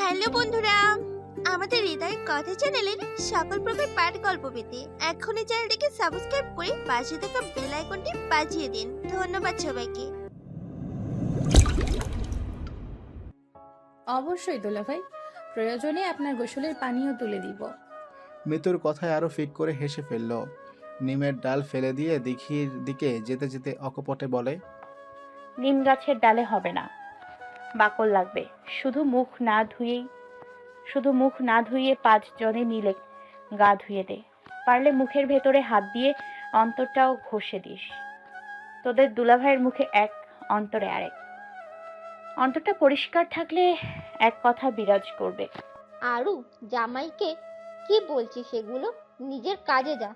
Hello বন্ধুরা আমাদের হৃদয় কথা চ্যানেলের সকল প্রকার পাঠ গল্প পেতে এখনই চ্যানেলটিকে সাবস্ক্রাইব করে পাশে থাকা বেল আইকনটি বাজিয়ে দিন। ধন্যবাদ সবাইকে। অবশ্যই দোলা ভাই প্রয়োজনে আপনার গোসলের পানিও তুলে দিব। মৃত্যুর কথায় আরও ফিক করে হেসে ফেলল। নিমের ডাল ফেলে দিয়ে দিঘির দিকে যেতে যেতে অকপটে বলে নিম গাছের ডালে হবে না। বাকল লাগবে। শুধু মুখ না ধুয়েই শুধু মুখ না ধুইয়ে পাঁচ জনে মিলে গা ধুয়ে দে। পারলে মুখের ভেতরে হাত দিয়ে অন্তরটাও ঘষে দিস। তোদের দুলাভাইয়ের মুখে এক অন্তরে আরেক। অন্তরটা পরিষ্কার থাকলে এক কথা বিরাজ করবে। আরু জামাইকে কি বলছিস সেগুলো নিজের কাজে যা।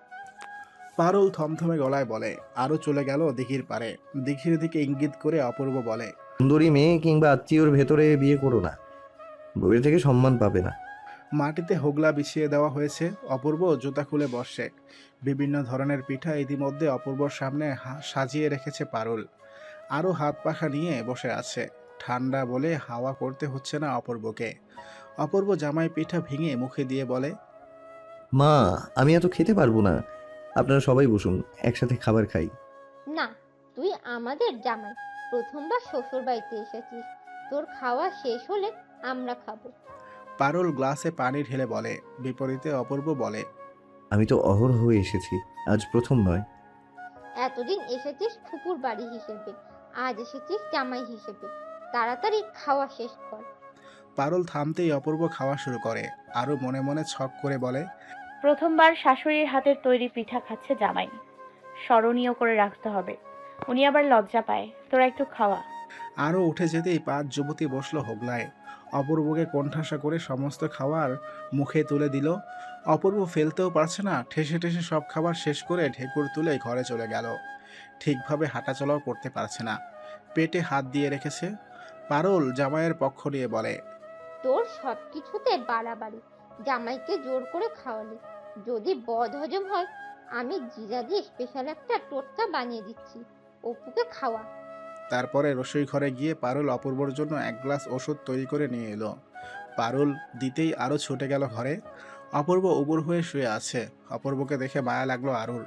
পারুল থমথমে গলায় বলে আরও চলে গেল দিঘির পারে। দিঘির দিকে ইঙ্গিত করে অপূর্ব বলে সুন্দরী মেয়ে কিংবা আত্মীয়র ভেতরে বিয়ে করো না। বউয়ের থেকে সম্মান পাবে না। মাটিতে হোগলা বিছিয়ে দেওয়া হয়েছে অপূর্ব জুতা খুলে বসে বিভিন্ন ধরনের পিঠা ইতিমধ্যে অপূর্বর সামনে হা- সাজিয়ে রেখেছে পারুল। আরও হাত পাখা নিয়ে বসে আছে। ঠান্ডা বলে হাওয়া করতে হচ্ছে না অপূর্বকে। অপূর্ব জামাই পিঠা ভেঙে মুখে দিয়ে বলে মা আমি এত খেতে পারব না। আপনারা সবাই বসুন একসাথে খাবার খাই। না তুই আমাদের জামাই। প্রথমবার শ্বশুর বাড়িতে এসেছিস। তোর খাওয়া শেষ হলে আমরা খাব। পারুল গ্লাসে পানি ঢেলে বলে বিপরীতে অপূর্ব বলে আমি তো অহরহ এসেছি আজ প্রথম নয়। এতদিন এসেছিস ফুপুর বাড়ি হিসেবে আজ এসেছিস জামাই হিসেবে। তাড়াতাড়ি খাওয়া শেষ কর। পারুল থামতেই অপূর্ব খাওয়া শুরু করে আরও মনে মনে ছক করে বলে প্রথমবার শাশুড়ির হাতের তৈরি পিঠা খাচ্ছে জামাই। স্মরণীয় করে রাখতে হবে। উনি আবার লজ্জা পায়। তোরা একটু খাওয়া। আরও উঠে যেতেই পাঁচ যুবতী বসল হোগলায়। অপূর্বকে কোণঠাসা করে সমস্ত খাবার মুখে তুলে দিল। অপূর্ব ফেলতেও পারছে না ঠেসে ঠেসে সব খাবার শেষ করে ঢেকুর তুলে ঘরে চলে গেল। ঠিকভাবে হাঁটাচলাও করতে পারছে না। পেটে হাত দিয়ে রেখেছে। পারুল জামাইয়ের পক্ষ নিয়ে বলে তোর সব কিছুতে বাড়াবাড়ি। জামাইকে জোর করে খাওয়ালি। যদি বদ হজম হয় আমি জিরা দিয়ে স্পেশাল একটা টোটকা বানিয়ে দিচ্ছি। অপুকে খাওয়া। তারপরে রসোই ঘরে গিয়ে পারুল অপূর্বর জন্য এক গ্লাস ওষুধ তৈরি করে নিয়ে এলো। পারুল দিতেই আরও ছুটে গেল ঘরে। অপূর্ব উবুর হয়ে শুয়ে আছে। অপূর্বকে দেখে মায়া লাগল আরুর।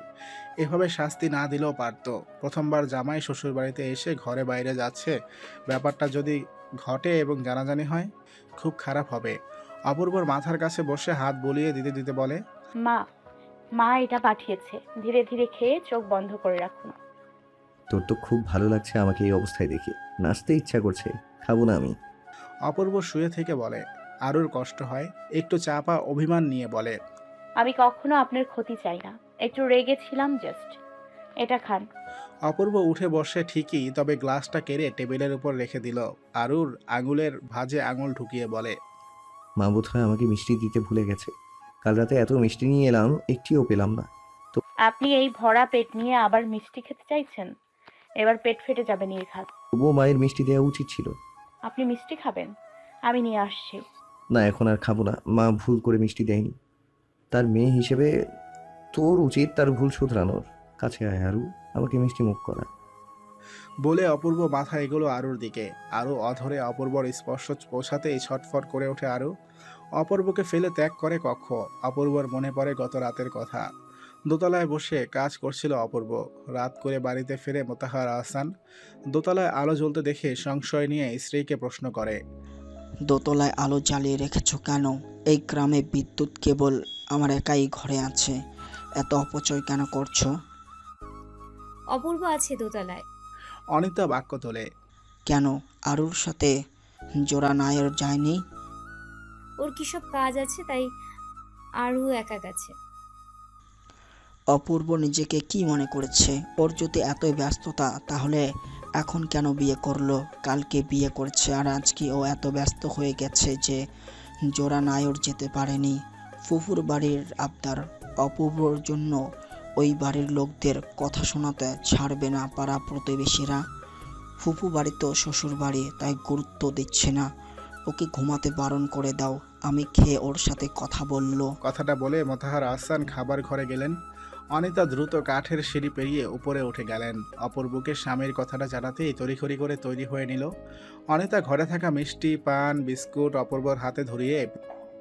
এভাবে শাস্তি না দিলেও পারতো। প্রথমবার জামাই শ্বশুর বাড়িতে এসে ঘরে বাইরে যাচ্ছে। ব্যাপারটা যদি ঘটে এবং জানাজানি হয় খুব খারাপ হবে। অপূর্বর মাথার কাছে বসে হাত বলিয়ে দিতে দিতে বলে মা মা এটা পাঠিয়েছে। ধীরে ধীরে খেয়ে চোখ বন্ধ করে রাখুন তোর তো খুব ভালো লাগছে আমাকে এই অবস্থায় দেখে। নাচতে ইচ্ছা করছে। খাব না আমি। অপূর্ব শুয়ে থেকে বলে। আরুর কষ্ট হয়। একটু চাপা অভিমান নিয়ে বলে। আমি কখনো আপনার ক্ষতি চাই না। একটু রেগেছিলাম জাস্ট এটা খান। অপূর্ব উঠে বসে ঠিকই তবে গ্লাসটা কেড়ে টেবিলের উপর রেখে দিল। আরুর আঙুলের ভাঁজে আঙুল ঢুকিয়ে বলে মা বোধ হয় আমাকে মিষ্টি দিতে ভুলে গেছে। কাল রাতে এত মিষ্টি নিয়ে এলাম একটিও পেলাম না। আপনি এই ভরা পেট নিয়ে আবার মিষ্টি খেতে চাইছেন? এবার পেট ফেটে যাবে নির্ঘাত। তবুও মায়ের মিষ্টি দেওয়া উচিত ছিল। আপনি মিষ্টি খাবেন আমি নিয়ে আসছি। না এখন আর খাব না। মা ভুল করে মিষ্টি দেয়নি। তার মেয়ে হিসেবে তোর উচিত তার ভুল শুধরানোর। কাছে আয় আরু আমাকে মিষ্টি মুখ করা। বলে অপূর্ব মাথা এগুলো আরুর দিকে। আরও অধরে অপূর্বর স্পর্শ পৌঁছাতেই ছটফট করে ওঠে আরু। অপূর্বকে ফেলে ত্যাগ করে কক্ষ। অপূর্বর মনে পড়ে গত রাতের কথা। দোতলায় বসে কাজ করছিল অপূর্ব। রাত করে বাড়িতে ফিরে মোতাহার আহসান দোতলায় আলো জ্বলতে দেখে সংশয় নিয়ে স্ত্রীকে প্রশ্ন করে। দোতলায় আলো জ্বালিয়ে রেখেছ কেন? এই গ্রামে বিদ্যুৎ কেবল আমার একাই ঘরে আছে। এত অপচয় কেন করছ? অপূর্ব আছে দোতলায়। অনিতা বাক্য তোলে। কেন? আরুর সাথে জোড়া নায়ের যায়নি ওর কি সব কাজ আছে? তাই আরও একা গেছে। অপূর্ব নিজেকে কি মনে করেছে? ওর যদি এতই ব্যস্ততা, তাহলে এখন কেন বিয়ে করল? কালকে বিয়ে করেছে, আর আজকে ও এত ব্যস্ত হয়ে গেছে যে জোড়া নায়র যেতে পারেনি? ফুফুর বাড়ির আবদার, অপূর্বর জন্য ওই বাড়ির লোকদের কথা শোনাতে ছাড়বে না পাড়া প্রতিবেশীরা। ফুফু বাড়ি তো শ্বশুর বাড়ি তাই গুরুত্ব দিচ্ছে না। ওকে ঘুমাতে বারণ করে দাও। আমি খেয়ে ওর সাথে কথা বলল। কথাটা বলে মোতাহার আহসান খাবার ঘরে গেলেন। অনিতা দ্রুত কাঠের সিঁড়ি পেরিয়ে উপরে উঠে গেলেন। অপূর্বকে স্বামীর কথাটা জানাতেই তড়িঘড়ি করে তৈরি হয়ে নিল। অনিতা ঘরে থাকা মিষ্টি, পান, বিস্কুট অপূর্বর হাতে ধরিয়ে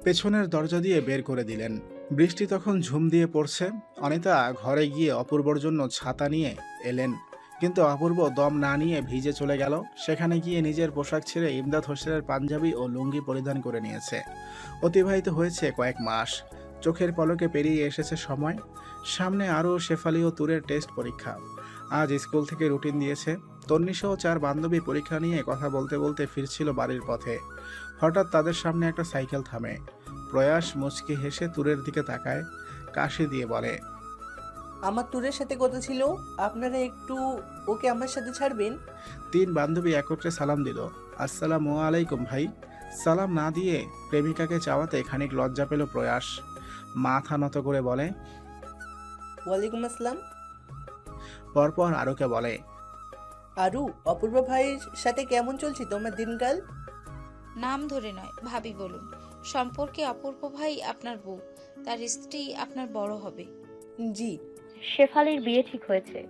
পেছনের দরজা দিয়ে বের করে দিলেন। বৃষ্টি তখন ঝুম দিয়ে পড়ছে। অনিতা ঘরে গিয়ে অপূর্বর জন্য ছাতা নিয়ে এলেন। কিন্তু অপূর্ব দম না নিয়ে ভিজে চলে গেল। সেখানে গিয়ে নিজের পোশাক ছেড়ে ইমদাদ হোসেনের পাঞ্জাবি ও লুঙ্গি পরিধান করে নিয়েছে। অতিবাহিত হয়েছে কয়েক মাস। চোখের পলকে পেরিয়ে এসেছে সময়। সামনে আরও শেফালি ও তুরের টেস্ট পরীক্ষা। আজ স্কুল থেকে রুটিন দিয়েছে। তন্নিসহ চার বান্ধবী পরীক্ষা নিয়ে কথা বলতে বলতে ফিরছিল বাড়ির পথে। হঠাৎ তাদের সামনে একটা সাইকেল থামে। প্রয়াস মুচকি হেসে তুরের দিকে তাকায়। কাশি দিয়ে বলে আমার ট্যুরের সাথে কথা ছিল আপনারা একটু ওকে আমার সাথে ছাড়বেন? তিন বান্ধবী একত্রে সালাম দিল। আসসালামু আলাইকুম ভাই। সালাম না দিয়ে প্রেমিকাকে চাওয়াতে খানিক লজ্জা পেল প্রয়াস। মাথা নত করে বলে ওয়ালাইকুম আসসালাম। পরপর আরোকে বলে আরু অপূর্ব ভাইয়ের সাথে কেমন চলছে তোমার দিনকাল? নাম ধরে নয় ভাবি বলুন। সম্পর্কে অপূর্ব ভাই আপনার বউ তার স্ত্রী আপনার বড় হবে। জি শেফালির বিয়ে ঠিক হয়েছে।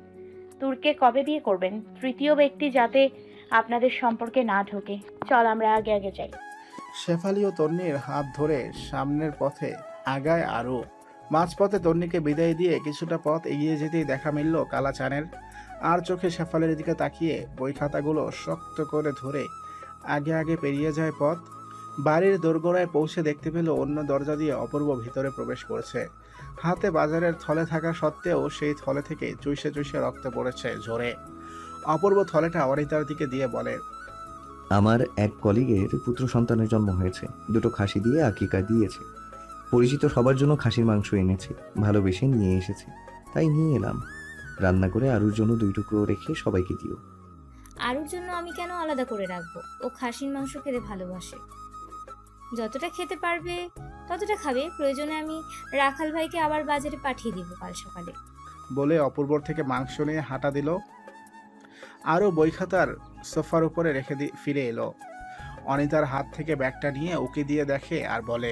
তুর্কে কবে বিয়ে করবেন? তৃতীয় ব্যক্তি যাতে আপনাদের সম্পর্কে না ঢোকে। চল, আমরা আগে আগে যাই। শেফালি ও তন্নির হাত ধরে সামনের পথে আগায় আরও মাঝপথে তন্নিকে বিদায় দিয়ে কিছুটা পথ এগিয়ে যেতেই দেখা মিলল কালাচানের। আর চোখে শেফালির দিকে তাকিয়ে বই খাতাগুলো শক্ত করে ধরে আগে আগে পেরিয়ে যায় পথ। বাড়ির দোরগোড়ায় পৌঁছে দেখতে পেল অন্য দরজা দিয়ে অপূর্ব ভিতরে প্রবেশ করছে। হাতে বাজারের থলে থাকা সত্ত্বেও সেই থলে থেকে চুইসে চুইসে রক্ত পড়েছে ঝরে। অপূর্ব থলেটা অনিতার দিকে দিয়ে বলে আমার এক কলিগের পুত্র সন্তানের জন্ম হয়েছে। দুটো খাসি দিয়ে আকিকা দিয়েছে। পরিচিত সবার জন্য খাসির মাংস এনেছে ভালোবেসে নিয়ে এসেছে। তাই নিয়ে এলাম। রান্না করে আরুর জন্য দুই টুকরো রেখে সবাইকে দিও। আরুর জন্য আমি কেন আলাদা করে রাখব? ও খাসির মাংস খেতে ভালোবাসে। যতটা খেতে পারবে ততটা খাবে প্রয়োজনে আমি রাখাল ভাইকে আবার বাজারে পাঠিয়ে দিব কাল সকালে। বলে অপূর্বর থেকে মাংস নিয়ে হাঁটা দিল। আরও বই খাতার সোফার উপরে রেখে দি ফিরে এলো। অনিতার হাত থেকে ব্যাগটা নিয়ে উকি দিয়ে দেখে আর বলে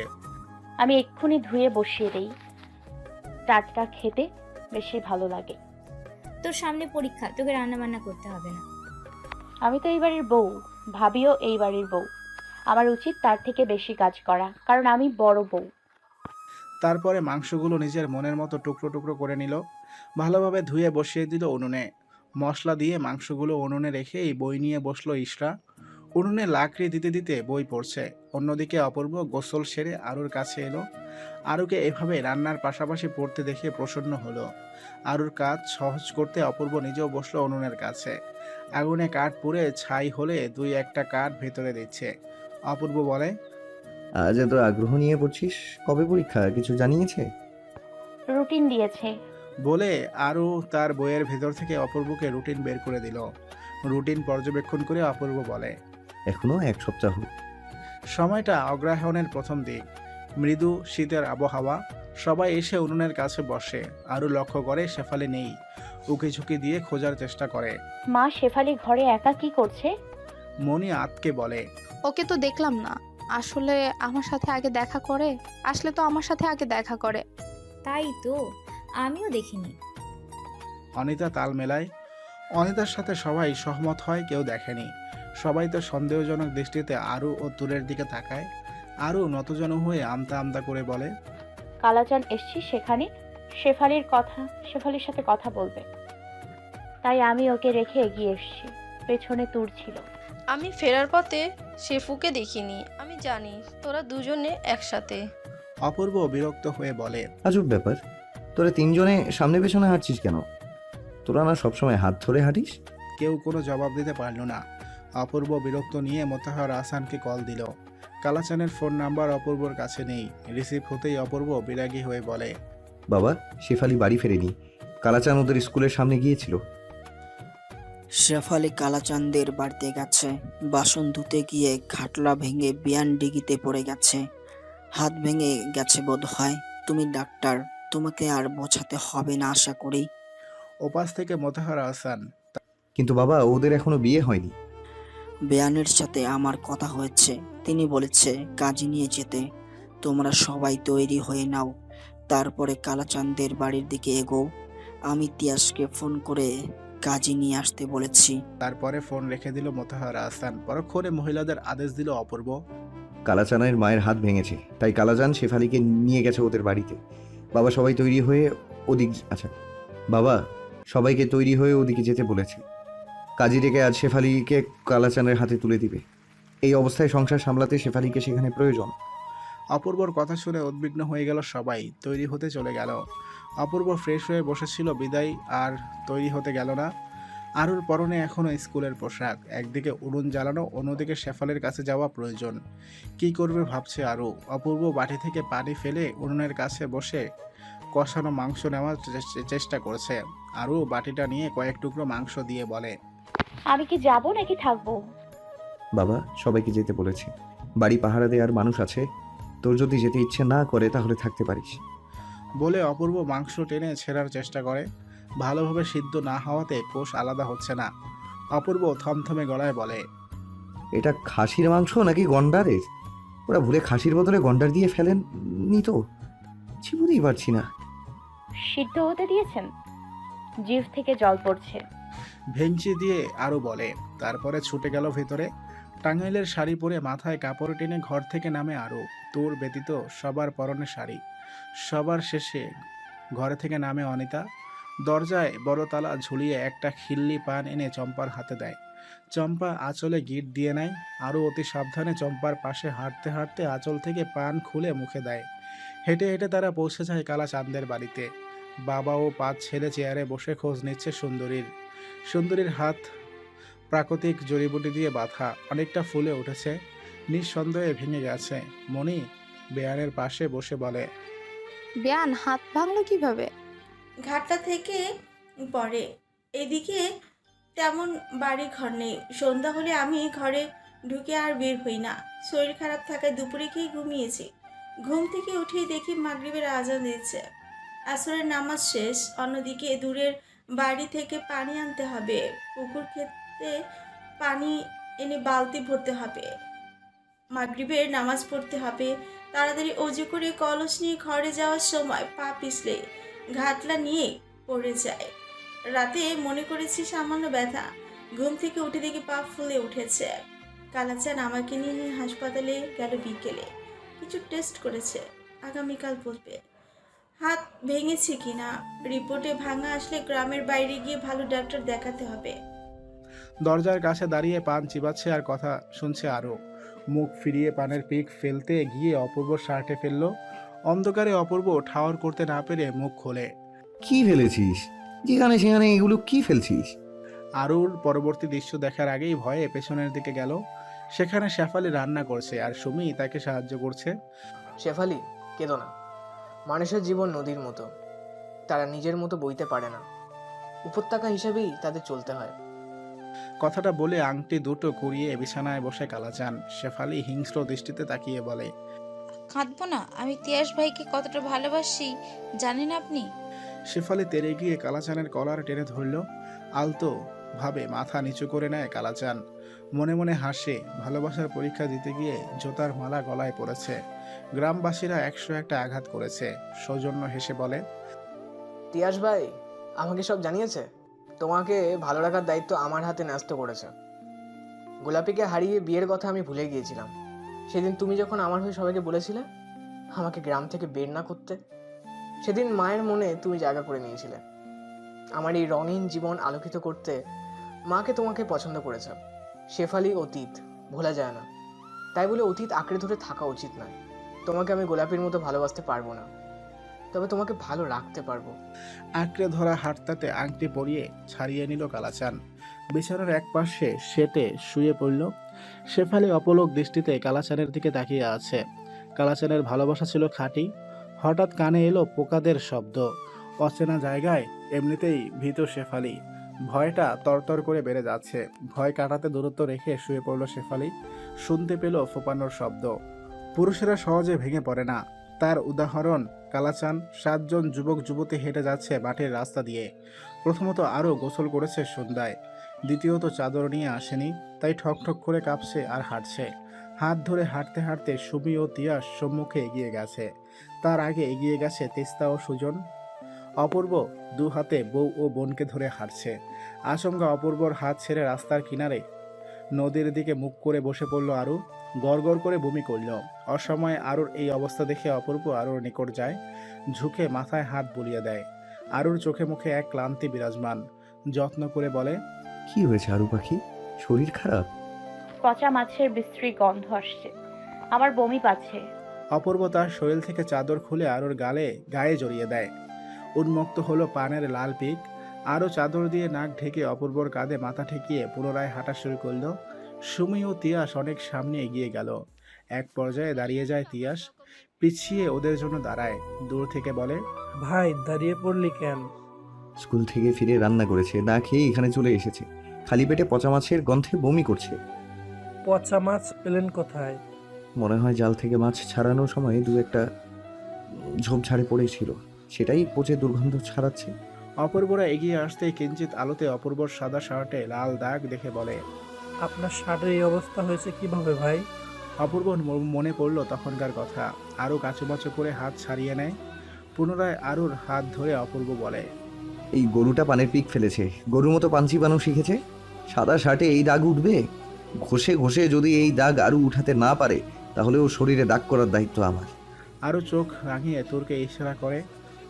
আমি এক্ষুনি ধুয়ে বসিয়ে দেই। টাটকা খেতে বেশি ভালো লাগে। তোর সামনে পরীক্ষা তোকে রান্না বান্না করতে হবে না। আমি তো এই বাড়ির বউ ভাবিও এই বাড়ির বউ। আমার উচিত তার থেকে বেশি কাজ করা, কারণ আমি বড় বউ। তারপরে মাংসগুলো নিজের মনের মতো টুকরো টুকরো করে নিল, ভালোভাবে ধুয়ে বসিয়ে দিল উনুনে। মশলা দিয়ে মাংসগুলো উনুনে রেখে এই বই নিয়ে বসল ইশরা। উনুনে লাকড়ি দিতে দিতে বই পড়ছে। অন্যদিকে অপূর্ব গোসল সেরে আরুর কাছে এলো। আরুকে এভাবে রান্নার পাশাপাশি পড়তে দেখে প্রসন্ন হলো। আরুর কাজ সহজ করতে অপূর্ব নিজেও বসল উনুনের কাছে। আগুনে কাঠ পুড়ে ছাই হলে দুই একটা কাঠ ভেতরে দিচ্ছে। অপূর্ব বলে। আজ এত আগ্রহ নিয়ে পড়ছিস? কবে পরীক্ষা? কিছু জানিয়েছে? রুটিন দিয়েছে। বলে আরও তার বইয়ের ভেতর থেকে অপূর্বকে রুটিন বের করে দিল। রুটিন পর্যবেক্ষণ করে অপূর্ব বলে এখনও এক সপ্তাহ। সময়টা অগ্রহায়ণের প্রথম দিক মৃদু শীতের আবহাওয়া সবাই এসে উনুনের কাছে বসে। আরও লক্ষ্য করে শেফালি নেই। উকি ঝুঁকি দিয়ে খোঁজার চেষ্টা করে। মা শেফালি ঘরে একা কি করছে? মনি আতকে বলে ওকে তো দেখলাম না। আসলে আমার সাথে আগে দেখা করে আসলে তো আমার সাথে আগে দেখা করে। তাই তো আমিও দেখিনি। অনিতা তাল মেলায় অনিতার সাথে সবাই সহমত হয় কেউ দেখেনি। সবাই তো সন্দেহজনক দৃষ্টিতে আরু ও তুরের দিকে তাকায়। আরু নতজন হয়ে আমতা আমতা করে বলে কালাচান এসছি সেখানে? শেফালির কথা শেফালির সাথে কথা বলবে। তাই আমি ওকে রেখে এগিয়ে এসেছি। পেছনে তুর ছিল। আমি ফেরার পথে শেফুকে দেখিনি। আমি জানি তোরা দুজনে একসাথে। অপূর্ব বিরক্ত হয়ে বলে আজব ব্যাপার। তোরা তিনজনে সামনে পেছনে হাঁটছিস কেন? তোরা না সবসময় হাত ধরে হাঁটিস? কেউ কোনো জবাব দিতে পারল না। অপূর্ব বিরক্ত নিয়ে মোতাহার আসানকে কল দিল। কালাচানের ফোন নাম্বার অপূর্বর কাছে নেই। রিসিভ হতেই অপূর্ব বিরাগী হয়ে বলে বাবা শেফালি বাড়ি ফেরেনি। কালাচান ওদের স্কুলের সামনে গিয়েছিল। শেফালি কালাচাঁদের বাড়িতে গেছে। বাসন ধুতে গিয়ে খাটলা ভেঙে বিয়ান ডিগিতে পড়ে গেছে। হাত ভেঙে গেছে বোধ হয় তুমি ডাক্তার তোমাকে আর বোঝাতে হবে না আশা করি। ওপাশ থেকে মোতাহার আসান কিন্তু বাবা ওদের এখনও বিয়ে হয়নি। বেয়ানের সাথে আমার কথা হয়েছে। তিনি বলেছে কাজে নিয়ে যেতে। তোমরা সবাই তৈরি হয়ে নাও। তারপরে কালাচাঁদের বাড়ির দিকে এগো। আমি তিয়াসকে ফোন করে কাজে নিয়ে আসতে বলেছি। তারপরে ফোন রেখে দিল মোতাহার আহসান। পরক্ষণে মহিলাদের আদেশ দিল অপূর্ব। কালাচানের মায়ের হাত ভেঙেছে। তাই কালাচান শেফালিকে নিয়ে গেছে ওদের বাড়িতে। বাবা সবাই তৈরি হয়ে ওদিক আচ্ছা বাবা সবাইকে তৈরি হয়ে ওদিকে যেতে বলেছে। কাজী ডেকে আজ শেফালিকে কালাচানের হাতে তুলে দিবে। এই অবস্থায় সংসার সামলাতে শেফালিকে সেখানে প্রয়োজন। অপূর্বর কথা শুনে উদ্বিগ্ন হয়ে গেল সবাই। তৈরি হতে চলে গেল। অপূর্ব ফ্রেশ হয়ে বসেছিল বিদায় আর তৈরি হতে গেল না। আরুর পরনে এখনও স্কুলের পোশাক। একদিকে উনুন জ্বালানো অন্যদিকে শেফালের কাছে যাওয়া প্রয়োজন। কি করবে ভাবছে আরু? অপূর্ব বাটি থেকে পানি ফেলে উনুনের কাছে বসে কষানো মাংস নেওয়ার চে- চেষ্টা করছে। আরু বাটিটা নিয়ে কয়েক টুকরো মাংস দিয়ে বলে আমি কি যাব নাকি থাকব? বাবা সবাইকে যেতে বলেছে। বাড়ি পাহারা দেওয়ার মানুষ আছে। তোর যদি যেতে ইচ্ছে না করে তাহলে থাকতে পারিস। বলে অপূর্ব মাংস টেনে ছেঁড়ার চেষ্টা করে। ভালোভাবে সিদ্ধ না হওয়াতে কোষ আলাদা হচ্ছে না। অপূর্ব থমথমে গলায় বলে এটা খাসির মাংস নাকি গন্ডারের? ওরা ভুলে খাসির বদলে গন্ডার দিয়ে ফেলেন নি তো? বুঝতেই পারছি না। সিদ্ধ হতে দিয়েছেন? জিভ থেকে জল পড়ছে। ভেঙচি দিয়ে আরও বলে তারপরে ছুটে গেল ভেতরে। টাঙ্গাইলের শাড়ি পরে মাথায় কাপড় টেনে ঘর থেকে নামে আরও। তোর ব্যতীত সবার পরনে শাড়ি। সবার শেষে ঘরে থেকে নামে অনিতা। দরজায় বড় তালা ঝুলিয়ে একটা খিল্লি পান এনে চম্পার হাতে দেয়। চম্পা আঁচলে গিট দিয়ে নেয়। আরও অতি সাবধানে চম্পার পাশে হাঁটতে হাঁটতে আঁচল থেকে পান খুলে মুখে দেয়। হেঁটে হেঁটে তারা পৌঁছে যায় কালা চাঁদের বাড়িতে। বাবা ও পাঁচ ছেলে চেয়ারে বসে খোঁজ নিচ্ছে সুন্দরীর। সুন্দরীর হাত প্রাকৃতিক জড়িবুটি দিয়ে বাঁধা অনেকটা ফুলে উঠেছে নিঃসন্দেহে ভেঙে গেছে। মণি বেয়ানের পাশে বসে বলে বেয়ান হাত ভাঙলো কীভাবে? ঘাটটা থেকে পরে এদিকে তেমন বাড়ি ঘর নেই। সন্ধ্যা হলে আমি ঘরে ঢুকে আর বের হই না। শরীর খারাপ থাকায় দুপুরে খেয়ে ঘুমিয়েছি। ঘুম থেকে উঠেই দেখি মাগরিবের আজান দিচ্ছে। আসরের নামাজ শেষ। অন্যদিকে দূরের বাড়ি থেকে পানি আনতে হবে। পুকুর খেতে পানি এনে বালতি ভরতে হবে। মাগরিবের নামাজ পড়তে হবে। তাড়াতাড়ি অজু করে কলস নিয়ে ঘরে যাওয়ার সময় পা পিছলে ঘাটলা নিয়ে পড়ে যায়। রাতে মনে করেছি সামান্য ব্যথা। ঘুম থেকে উঠে দেখি পা ফুলে উঠেছে। কালাচান আমাকে নিয়ে হাসপাতালে গেল বিকেলে। কিছু টেস্ট করেছে। আগামীকাল বলবে। হাত ভেঙেছে কিনা? রিপোর্টে ভাঙা আসলে গ্রামের বাইরে গিয়ে ভালো ডাক্তার দেখাতে হবে। দরজার কাছে দাঁড়িয়ে পান চিবাচ্ছে আর কথা শুনছে আরও। মুখ ফিরিয়ে পানের পিক ফেলতে গিয়ে অপূর্ব শার্টে ফেলল। অন্ধকারে অপূর্ব ঠাওয়ার করতে না পেরে মুখ খোলে। কি ফেলেছিস? যেখানে সেখানে এগুলো কি ফেলছিস? আরুর পরবর্তী দৃশ্য দেখার আগেই ভয়ে পেছনের দিকে গেল। সেখানে শেফালি রান্না করছে আর সুমি তাকে সাহায্য করছে। শেফালি কেঁদো না। মানুষের জীবন নদীর মতো। তারা নিজের মতো বইতে পারে না। উপত্যকা হিসেবেই তাদের চলতে হয়। কথাটা বলে আংটি দুটো কুড়িয়ে বিছানায় বসে কালাচান। শেফালি হিংস্র দৃষ্টিতে তাকিয়ে বলে কাঁদবো না আমি তিয়াস ভাইকে কতটা ভালোবাসি জানেন আপনি? শেফালি তেরে গিয়ে কালাচানের কলার টেনে ধরল। আলতো ভাবে মাথা নিচু করে নেয় কালাচান। মনে মনে হাসে ভালোবাসার পরীক্ষা দিতে গিয়ে জোতার মালা গলায় পড়েছে। গ্রামবাসীরা একশো একটা আঘাত করেছে। সৌজন্য হেসে বলে তিয়াস ভাই আমাকে সব জানিয়েছে? তোমাকে ভালো রাখার দায়িত্ব আমার হাতে ন্যস্ত করেছে। গোলাপিকে হারিয়ে বিয়ের কথা আমি ভুলে গিয়েছিলাম। সেদিন তুমি যখন আমার হয়ে সবাইকে বলেছিলে আমাকে গ্রাম থেকে বের না করতে, সেদিন মায়ের মনে তুমি জায়গা করে নিয়েছিলে। আমার এই রঙিন জীবন আলোকিত করতে মাকে তোমাকে পছন্দ করেছে। শেফালি অতীত, ভোলা যায় না। তাই বলে অতীত আঁকড়ে ধরে থাকা উচিত নয়। তোমাকে আমি গোলাপির মতো ভালোবাসতে পারব না। তবে তোমাকে ভালো রাখতে পারব। আঁকড়ে ধরা হাতটাতে আংটি পরিয়ে ছাড়িয়ে নিল কালাচান। বিছানার এক পাশে সেটে শুয়ে পড়ল। শেফালি অপলক দৃষ্টিতে কালাচানের দিকে তাকিয়ে আছে। কালাচানের ভালোবাসা ছিল খাঁটি। হঠাৎ কানে এলো পোকাদের শব্দ। অচেনা জায়গায় এমনিতেই ভীত শেফালি। ভয়টা তরতর করে বেড়ে যাচ্ছে। ভয় কাটাতে দূরত্ব রেখে শুয়ে পড়ল শেফালি। শুনতে পেল ফোপানোর শব্দ। পুরুষেরা সহজে ভেঙে পড়ে না। তার উদাহরণ, কালাচান সাতজন যুবক যুবতী হেঁটে যাচ্ছে মাঠের রাস্তা দিয়ে। প্রথমত আরও গোসল করেছে সন্ধ্যায়, দ্বিতীয়ত চাদর নিয়ে আসেনি, তাই ঠক ঠক করে কাঁপছে আর হাঁটছে। হাত ধরে হাঁটতে হাঁটতে সুমি ও তিয়াস সম্মুখে এগিয়ে গেছে। তার আগে এগিয়ে গেছে তেস্তা ও সুজন। অপূর্ব দু হাতে বউ ও বোনকে ধরে হাঁটছে। আচমকা অপূর্বর হাত ছেড়ে রাস্তার কিনারে নদীর দিকে মুখ করে বসে পড়ল আরু। গড়গড় করে বমি করল। অসময়ে আরুর এই অবস্থা দেখে অপূর্ব আরুর নিকট যায় ঝুঁকে মাথায় হাত বুলিয়ে দেয়। আরুর চোখে মুখে এক ক্লান্তি বিরাজমান। যত্ন করে বলে কি হয়েছে আরু পাখি? শরীর খারাপ? পচা মাছের বিশ্রী গন্ধ আসছে। আমার বমি পাচ্ছে। অপূর্ব তার শরীর থেকে চাদর খুলে আরুর গালে গায়ে জড়িয়ে দেয়। উন্মুক্ত হলো পানের লাল পিক। আরও চাদর দিয়ে নাক ঢেকে অপূর্বর কাঁধে মাথা ঠেকিয়ে পুনরায় হাঁটা শুরু করল। সুমি ও তিয়াস অনেক সামনে এগিয়ে গেল। এক পর্যায়ে দাঁড়িয়ে যায় তিয়াস। পিছিয়ে ওদের জন্য দাঁড়ায়। দূর থেকে বলে ভাই দাঁড়িয়ে পড়লি কেন? স্কুল থেকে ফিরে রান্না করেছে। না খেয়ে এখানে চলে এসেছে। খালি পেটে পচা মাছের গন্ধে বমি করছে। পচা মাছ পেলেন কোথায়? মনে হয় জাল থেকে মাছ ছাড়ানোর সময় দু একটা ঝোপঝাড়ে পড়েছিল। সেটাই পচে দুর্গন্ধ ছাড়াচ্ছে। অপূর্বরা এগিয়ে আসতেই কিঞ্চিত আলোতে অপূর্বর সাদা শার্টে লাল দাগ দেখে বলে আপনার শার্টের এই অবস্থা হয়েছে কীভাবে ভাই? অপূর্ব ম- মনে পড়ল তখনকার কথা। আরও কাচুমাচু করে হাত ছাড়িয়ে নেয়। পুনরায় আরুর হাত ধরে অপূর্ব বলে এই গরুটা পানের পিক ফেলেছে। গরুর মতো পাঞ্চি বানানো শিখেছে? সাদা শার্টে এই দাগ উঠবে? ঘষে ঘষে যদি এই দাগ আরও উঠাতে না পারে তাহলে ও শরীরে দাগ করার দায়িত্ব আমার। আরও চোখ রাঙিয়ে তোরকে ইশারা করে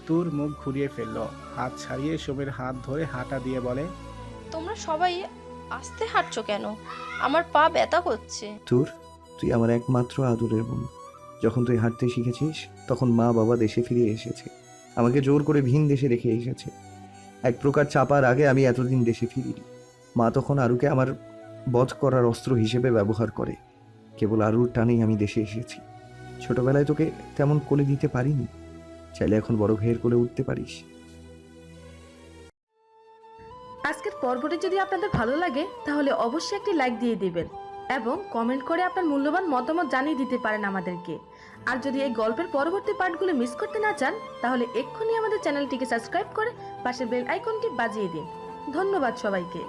তুর মুখ ঘুরিয়ে ফেলল। হাত ছাড়িয়ে সুমির হাত ধরে হাঁটা দিয়ে বলে তোমরা সবাই আস্তে হাঁটছো কেন? আমার পা ব্যথা করছে। তোর তুই আমার একমাত্র আদরের বোন। যখন তুই হাঁটতে শিখেছিস তখন মা বাবা দেশে ফিরে এসেছে। আমাকে জোর করে ভিন দেশে রেখে এসেছে। এক প্রকার চাপার আগে আমি এতদিন দেশে ফিরিনি। মা তখন আরুকে আমার বধ করার অস্ত্র হিসেবে ব্যবহার করে। কেবল আরুর টানেই আমি দেশে এসেছি। ছোটবেলায় তোকে তেমন কোলে দিতে পারিনি। চাইলে এখন বড় ভাইয়ের কোলে উঠতে পারিস। আজকের পর্বটি যদি আপনাদের ভালো লাগে, তাহলে অবশ্যই একটি লাইক দিয়ে দিবেন এবং কমেন্ট করে আপনার মূল্যবান মতামত জানিয়ে দিতে পারেন আমাদেরকে। আর যদি এই গল্পের পরবর্তী পার্টগুলো মিস করতে না চান, তাহলে এক্ষুনি আমাদের চ্যানেলটিকে সাবস্ক্রাইব করে পাশের বেল আইকনটি বাজিয়ে দিন। ধন্যবাদ সবাইকে।